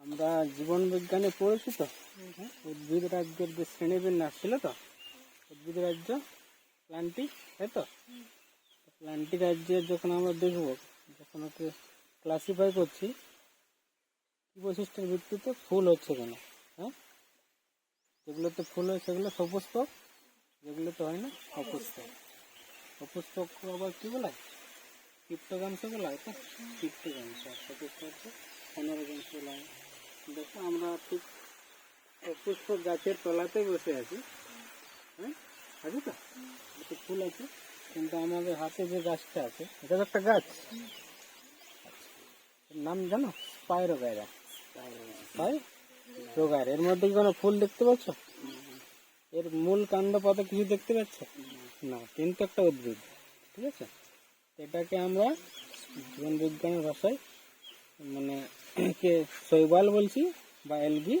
আমরা জীবন বিজ্ঞানে পড়েছি তো। হ্যাঁ? উদ্ভিদ রাজ্যের যে শ্রেণীবিন্যাস ছিল তো, উদ্ভিদ রাজ্য প্লান্টি তাই তো? প্লান্টি রাজ্যের যখন আমরা দেখব, যখন ওকে ক্লাসিফাই করছি, কি বৈশিষ্ট্যের ভিত্তিতে ফুল হচ্ছে কেন হ্যাঁ? যেগুলোতে ফুল হয়, সেগুলো সপুষ্পক যেগুলোতে হয় না, অপুষ্পক। অপুষ্পক আবার কি বলা? হয় কীটকাংশ বলা হয় তো? আর সপুষ্পক হচ্ছে অনারকাংশ বলা হয়। দেখো, আমরা ঠিক অপুষ্পক গাছের তলাতে বসে আছি। হ্যাঁ? আছে তো? একটু ফুল আছে। কিন্তু আমাদের হাতে যে গাছটা আছে, এটা তো একটা গাছ। নাম জানো? স্পাইরো গায়রা রোগার এর মধ্যে কি কোনো ফুল দেখতে পাচ্ছ? এর মূল কাণ্ড পাতা কিছু দেখতে পাচ্ছ? না, কিন্তু একটা উদ্ভিদ। ঠিক আছে? এটাকে আমরা জীবন বিজ্ঞানের ভাষায় মানে কে শৈবাল বলছি বা এলগি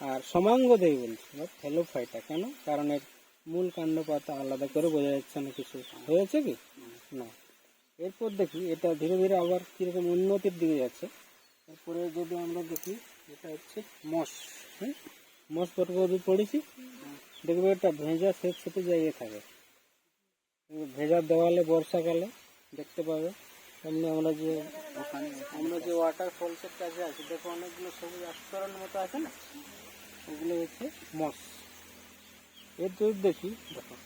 আর সমাঙ্গ দেই বলছি, বা ফেলোফাইটা কেন? কারণ এর মূল কাণ্ড পাতা আলাদা করে বোঝা যাচ্ছে না কিছু। হয়েছে কি? না। এরপর দেখি, এটা ধীরে ধীরে আবার কীরকম উন্নতির দিকে যাচ্ছে। তারপরে যদি আমরা দেখি, এটা হচ্ছে মস হ্যাঁ? মস বর্গ পড়েছি, দেখবে এটা ভেজা সেট সেটে জায়গায় থাকে। ভেজা দেওয়ালে বর্ষাকালে দেখতে পাবে। এমনি আমরা যে আমরা যে ওয়াটার ফলসের কাছে আছি, দেখো অনেকগুলো সবুজ আস্তরণ মতো আছে না? ওগুলো হচ্ছে মস। এর যদি দেখি দেখো,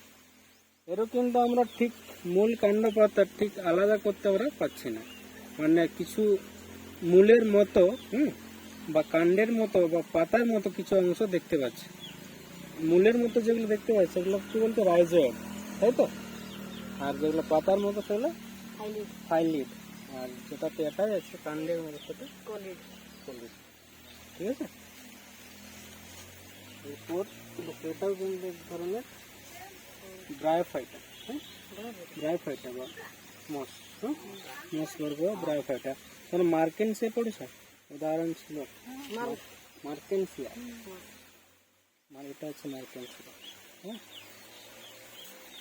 এরও কিন্তু আমরা ঠিক মূল কাণ্ড পাতা ঠিক আলাদা করতে আমরা পাচ্ছি না। মানে কিছু মূলের মতো, হুম, বা কাণ্ডের মতো, বা পাতার মতো কিছু অংশ দেখতে পাচ্ছি। মূলের মতো যেগুলো দেখতে পাচ্ছি, সেগুলো কি বলতে রাইজয়েড তাই তো? আর যেগুলো পাতার মতো, সেগুলো ফাইলিড আর যেটাতে এটাই আছে কাণ্ডের মতো সেটা কলিড ঠিক আছে? এরপর এটাও কিন্তু এক ধরনের ব্রায়োফাইটা হ্যাঁ? ব্রায়োফাইটা বা মস হ্যাঁ? মস বর্গ ব্রায়োফাইটা মানে মার্কেন্সিয়া পড়েছ? উদাহরণ ছিল। মার্কেন্সিয়া মানে এটা হচ্ছে মার্কেন্সিয়া হ্যাঁ?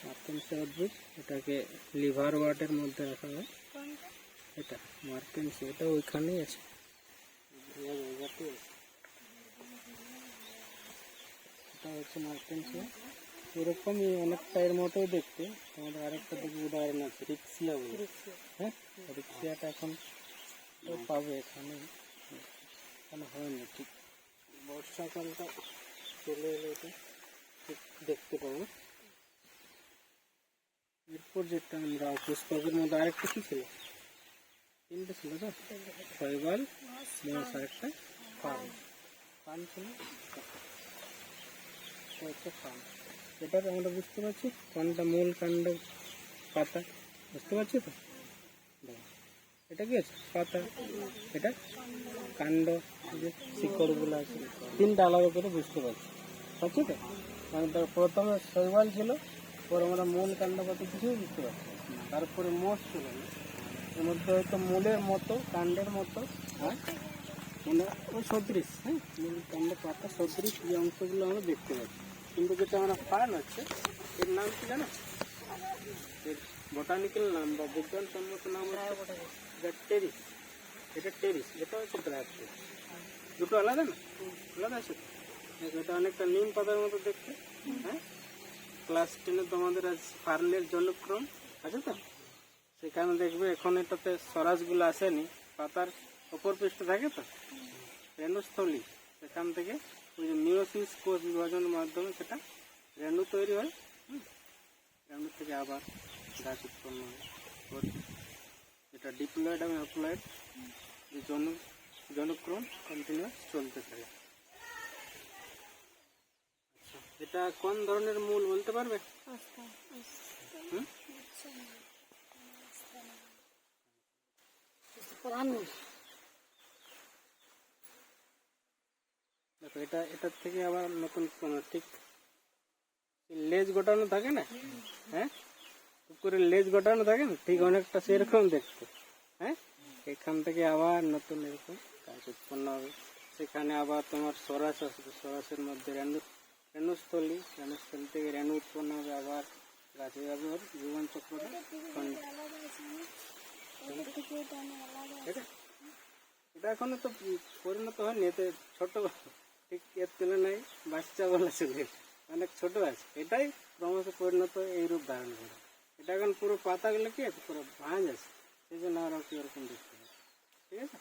মার্কেন্সিয়া উদ্ভিদ এটাকে লিভার ওয়ার্ডের মধ্যে রাখা হয়। এটা মার্কেন্সিয়া এটা ওইখানেই আছে। এটা হচ্ছে মার্কেন্সিয়া এরকমই অনেকটা এর মতোই দেখতে। আমাদের আরেকটা দেখি উদাহরণ আছে রিক্সিয়া বলে। হ্যাঁ? রিক্সিয়াটা এখন তো পাবে এখানে। এখানে হয়নি ঠিক। বর্ষাকালটা চলে এলে এটা ঠিক দেখতে পাবো। এরপর যেটা আমরা পুষ্পকের মধ্যে আরেকটা কি ছিল? তিনটে ছিল তো? শৈবাল মস আরেকটা ফান ফান ছিল? হচ্ছে ফান এটার আমরা বুঝতে পারছি কোনটা মূল কাণ্ড পাতা। বুঝতে পারছি তো? এটা কি আছে? পাতা। এটা কাণ্ড যে শিকড়গুলো আছে। তিনটা আলাদা করে বুঝতে পারছি। পাচ্ছি তো? মানে প্রথমে শৈবাল ছিল পরে আমরা মূল কাণ্ড পাতা কিছুই বুঝতে পারছি। তারপরে মোষ ছিল এর মধ্যে হয়তো মূলের মতো কাণ্ডের মতো হ্যাঁ? মানে ওই সদৃশ হ্যাঁ? মূল কাণ্ড পাতা সদৃশ যে অংশগুলো আমরা দেখতে পাচ্ছি। কিন্তু যেটা আমরা ফান হচ্ছে এর নাম কি জানো? এর বোটানিক্যাল নাম বা বিজ্ঞানসম্মত নাম হচ্ছে এটা টেরিস। এটা টেরিস এটা হচ্ছে ব্রায়াপ্রিস দুটো আলাদা না? আলাদা আছে এটা অনেকটা নিম পাতার মতো দেখতে হ্যাঁ? ক্লাস টেনে তোমাদের আজ ফার্নের জলক্রম আছে তো? সেখানে দেখবে এখন এটাতে স্বরাজগুলো আসেনি, পাতার অপর পৃষ্ঠে থাকে তো? রেণুস্থলী, সেখান থেকে ওই যে মিওসিস কোষ বিভাজনের মাধ্যমে সেটা রেণু তৈরি হয়। রেণু থেকে আবার গাছ উৎপন্ন হয়। এটা ডিপ্লয়েড এবং অ্যাপ্লয়েড জন জনক্রম কন্টিনিউয়াস চলতে থাকে। এটা কোন ধরনের মূল বলতে পারবে? দেখো এটা এটার থেকে আবার নতুন কোনো ঠিক? লেজ গোটানো থাকে না? হ্যাঁ? কুকুরের লেজ গোটানো থাকে না? ঠিক অনেকটা সেরকম দেখতে। হ্যাঁ? এখান থেকে আবার নতুন এরকম গাছ উৎপন্ন হবে। সেখানে আবার তোমার সরাস আসবে। সরাসের মধ্যে রেণুস্থলী রেণুস্থলী থেকে রেণু উৎপন্ন হবে আবার গাছে যাবে ওর জীবন চক্রটা এটা এখনও তো পরিণত হয়নি, এতে ছোট, ঠিক এর তুলনায় বাচ্চা বলা। চলে অনেক ছোট আছে। এটাই ক্রমশ পরিণত এই রূপ ধারণ করে। এটা এখন পুরো পাতাগুলো কি আছে পুরো ভাঁজ আছে। সেই জন্য আরও কি এরকম দেখতে ঠিক আছে?